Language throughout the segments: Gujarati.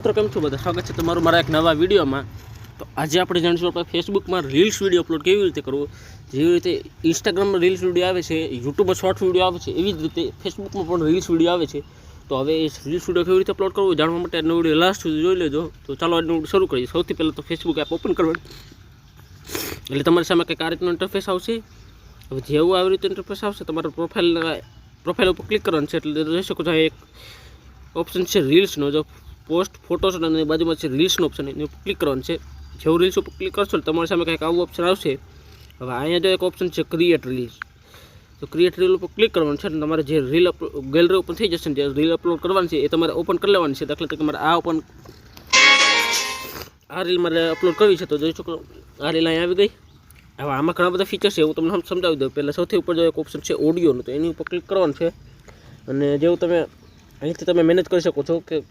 મિત્રો, કેમ છો બધા? સ્વાગત છે તમારું મારા એક નવા વિડીયોમાં. તો આજે આપણે જાણીશું આપણે ફેસબુકમાં રીલ્સ વીડિયો અપલોડ કેવી રીતે કરવો? જેવી રીતે ઇન્સ્ટાગ્રામમાં રીલ્સ વીડિયો આવે છે યુટ્યુબમાં શોર્ટ વીડિયો આવે છે, એવી જ રીતે ફેસબુકમાં પણ રીલ્સ વીડિયો આવે છે. તો હવે એ રીલ્સ વીડિયો કેવી રીતે અપલોડ કરવો જાણવા માટે આજનો વીડિયો લાસ્ટ સુધી જોઈ લેજો. તો ચાલો વીડિયો શરૂ કરીએ. સૌથી પહેલાં તો ફેસબુક એપ ઓપન કરવાની. એટલે તમારી સામે કંઈક આ રીતનો ઇન્ટરફેસ આવશે. હવે જેવું આવી રીતે ઇન્ટરફેસ આવશે, તમારા પ્રોફાઇલ પ્રોફાઇલ ઉપર ક્લિક કરવાનું છે. એટલે જોઈ શકો છો એક ઓપ્શન છે રીલ્સનો જો પોસ્ટ ફોટોસ અને બાજુમાં છે રીલ્સનો ઓપ્શન એની ઉપર ક્લિક કરવાનું છે. જેવું રીલ્સ ઉપર ક્લિક કરશો તમારી સામે કંઈક આવું ઓપ્શન આવશે. હવે અહીંયા જો એક ઓપ્શન છે ક્રિએટ રીલ્સ તો ક્રિએટ રીલ ઉપર ક્લિક કરવાનું છે અને તમારે જે રીલ ગેલેરી ઓપન થઈ જશે ને જે રીલ અપલોડ કરવાની છે એ તમારે ઓપન કરી લેવાની છે. દાખલા તરીકે મારે આ ઓપન આ રીલ મારે અપલોડ કરવી છે તો જોઈ શકો આ રીલ અહીંયા આવી ગઈ. હવે આમાં ઘણા બધા ફીચર્સ છે હું તમને સમ- સમજાવી દઉં. પહેલાં સૌથી ઉપર જો એક ઓપ્શન છે ઓડિયોનું તો એની ઉપર ક્લિક કરવાનું છે. અને જેવું તમે અહીંથી તમે મેનેજ કરી શકો છો કે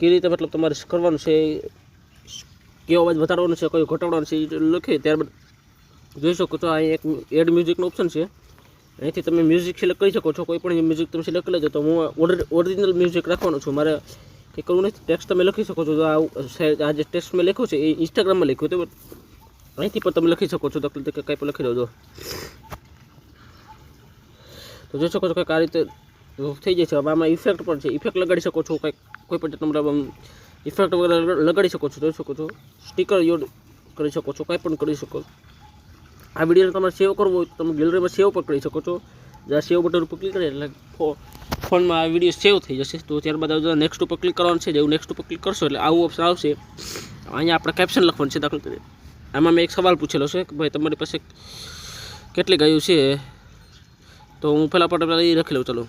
કેવી રીતે મતલબ તમારે કરવાનું છે? કયો અવાજ વધારવાનો છે, કયો ઘટાડવાનો છે, એ લખી, ત્યારબાદ જોઈ શકો છો અહીં એક એડ મ્યુઝિકનો ઓપ્શન છે. અહીંથી તમે મ્યુઝિક સિલેક્ટ કરી શકો છો, કોઈ પણ મ્યુઝિક તમે સિલેક્ટ લેજો. તો હું ઓરિજિનલ મ્યુઝિક રાખવાનો છું. મારે કંઈ કરવું નથી ટેક્સ્ટ તમે લખી શકો છો. તો આ આ જે ટેક્સ્ટ મેં લખ્યું છે, એ ઇન્સ્ટાગ્રામમાં લખ્યું તો અહીંથી પણ તમે લખી શકો છો. તરીકે કંઈ પણ લખી દો તો જોઈ શકો છો કંઈક આ રીતે થઈ છે હવે આમાં ઇફેક્ટ પણ છે. ઇફેક્ટ લગાડી શકો છો કંઈક. કોઈ પણ તમારા ઇફેક્ટ વગેરે લગાડી શકો છો, જોઈ શકો છો. સ્ટીકર યોડ કરી શકો છો, કંઈ પણ કરી શકો. આ વિડીયોને તમારે સેવ કરવો હોય તો તમે ગેલેરીમાં સેવ પણ કરી શકો છો. જ્યાં સેવ બટન ઉપર ક્લિક કરીએ એટલે ફોનમાં આ વીડિયો સેવ થઈ જશે. તો ત્યારબાદ નેક્સ્ટ ઉપર ક્લિક કરવાનું છે, જેવું નેક્સ્ટ ઉપર ક્લિક કરશો એટલે આવું ઓપ્શન આવશે. અહીંયા આપણે કેપ્શન લખવાનું છે દાખલ તરીકે. આમાં મેં એક સવાલ પૂછેલો છે કે ભાઈ તમારી પાસે કેટલી ગાયું છે? તો હું પહેલાં પણ એ લખી લઉં, ચલો.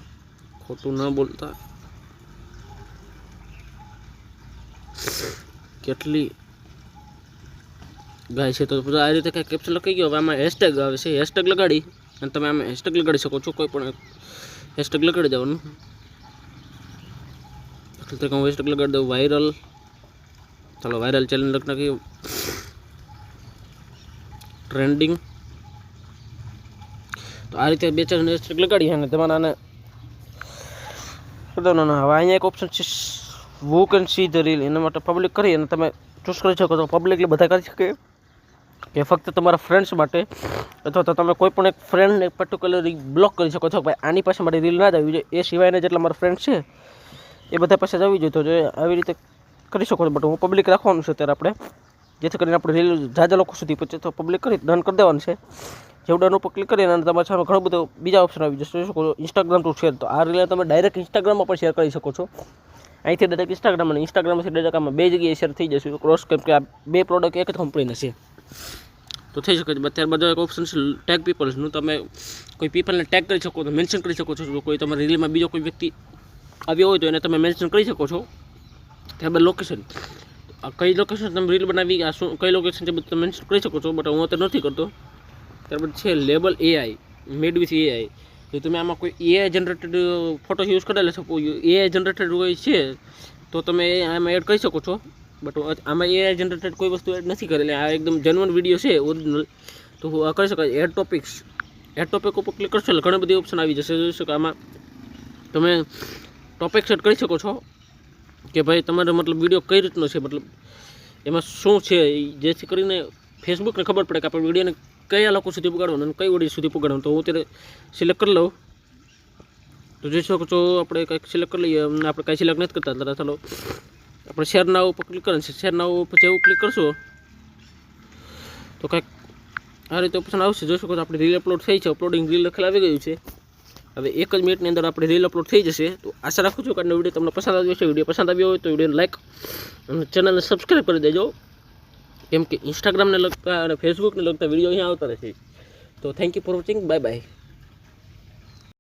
ખોટું ન બોલતા. કેટલી ગાય છે તો આ રીતે કાંઈ કેપ્શન લખાઈ ગયો. હવે આમાં હેશટેગ આવે છે. હેશટેગ લગાડી. અને તમે આમાં હેશટેગ લગાડી શકો છો. કોઈ પણ હેશટેગ લગાડી દેવાનું. તરીકે હું હેશટેગ લગાડી દઉં. વાયરલ ચાલો વાયરલ ચેલેન્જ લખ નાખી ટ્રેન્ડિંગ તો આ રીતે બે ચાર હેશટેગ લગાડી અને તમારા આને ના ના ના હવે અહીંયા એક ઓપ્શન છે we can see the reel એના માટે પબ્લિક કરી અને તમે ચૂઝ કરી શકો છો. પબ્લિકલી બધા કરી શકે. કે ફક્ત તમારા ફ્રેન્ડ્સ માટે અથવા તો તમે કોઈ પણ એક ફ્રેન્ડને પર્ટિક્યુલરલી બ્લોક કરી શકો છો ભાઈ આની પાસે મારી રીલ ના જ આવી જોઈએ. એ સિવાયના જેટલા મારા ફ્રેન્ડ છે, એ બધા પાસે જ આવી જોઈએ. તો આવી રીતે કરી શકો છો. બટ હું પબ્લિક રાખવાનું છે અત્યારે આપણે. જેથી કરીને આપણે રીલ જાજા લોકો સુધી પહોંચે તો પબ્લિક કરી ડન કરી દેવાનું છે. જેવું ડન ઉપર ક્લિક કરીને અને તમારા સામે ઘણું બધું બીજા ઓપ્શન આવી જશે. શકો ઇન્સ્ટાગ્રામ ટુ શેર તો આ રીતે તમે ડાયરેક્ટ ઇન્સ્ટાગ્રામમાં પણ શેર કરી શકો છો. અહીંથી ડાયરેક્ટ ઇન્સ્ટાગ્રામ અને ઇન્સ્ટાગ્રામથી ડાયરેક્ટ આમાં બે જગ્યાએ શેર થઈ જશે. ક્રોસ કેમ કે આ બે પ્રોડક્ટ એક જ કંપનીના છે. તો થઈ શકે છે. ત્યારબાદ એક ઓપ્શન છે ટેગ પીપલ્સનું તમે કોઈ પીપલને ટેગ કરી શકો તો મેન્શન કરી શકો છો. કોઈ તમારી રીલમાં બીજો કોઈ વ્યક્તિ આવ્યો હોય તો એને તમે મેન્શન કરી શકો છો. ત્યારબાદ લોકેશન કઈ લોકેશન તમે રીલ બનાવી, આ શું, કઈ લોકેશન છે બધું તમે મેન્શન કરી શકો છો બટ હું અત્યારે નથી કરતો. ત્યારબાદ છે label AI made with AI જો તમે આમાં કોઈ એઆઈ જનરેટેડ ફોટો યુઝ કરેલા છો એઆઈ જનરેટેડ હોય છે, તો તમે આમાં એડ કરી શકો છો. બટ આમાં એઆઈ જનરેટેડ કોઈ વસ્તુ એડ નથી કરેલી. આ એકદમ જેન્યુઅન વીડિયો છે ઓરિજિનલ તો આ કરી શકાય. એડ ટોપિક્સ એડ ટોપિક ઉપર ક્લિક કરશો એટલે ઘણી બધી ઓપ્શન આવી જશે. જોઈ શકો આમાં તમે ટોપિક સેટ કરી શકો છો. કે ભાઈ તમારો મતલબ વીડિયો કઈ રીતનો છે? મતલબ એમાં શું છે? જેથી કરીને ફેસબુકને ખબર પડે કે આપણે વિડીયોને કયા લોકો સુધી પુગાડવાનું અને કઈ ઓડિયન્સ સુધી પુગાડવાનું, તો હું અત્યારે સિલેક્ટ કરી લઉં. તો જોઈ શકો છો, આપણે કંઈક સિલેક્ટ કરી લઈએ. આપણે કાંઈ સિલેક્ટ નથી કરતા. એટલે ચાલો. આપણે શેર નાવ ઉપર ક્લિક કરવાનું છે. શેર નાવ ઉપર જેવું ક્લિક કરશો, તો કંઈક આ રીતે ઓપ્શન આવશે. જોઈ શકો છો, આપણે રીલ અપલોડ થઈ છે. અપલોડિંગ રીલ લખેલ આવી ગયું છે. હવે એક જ મિનિટની અંદર આપણે રીલ અપલોડ થઈ જશે. તો આશા રાખું છું કે વીડિયો તમને પસંદ આવ્યો છે વીડિયો પસંદ આવ્યો હોય તો વિડીયોને લાઇક અને ચેનલને સબસ્ક્રાઈબ કરી દેજો. કેમ કે ઇન્સ્ટાગ્રામને લગતા અને ફેસબુકને લગતા વીડિયો અહીંયા આવતા રહેશે તો thank you for watching bye bye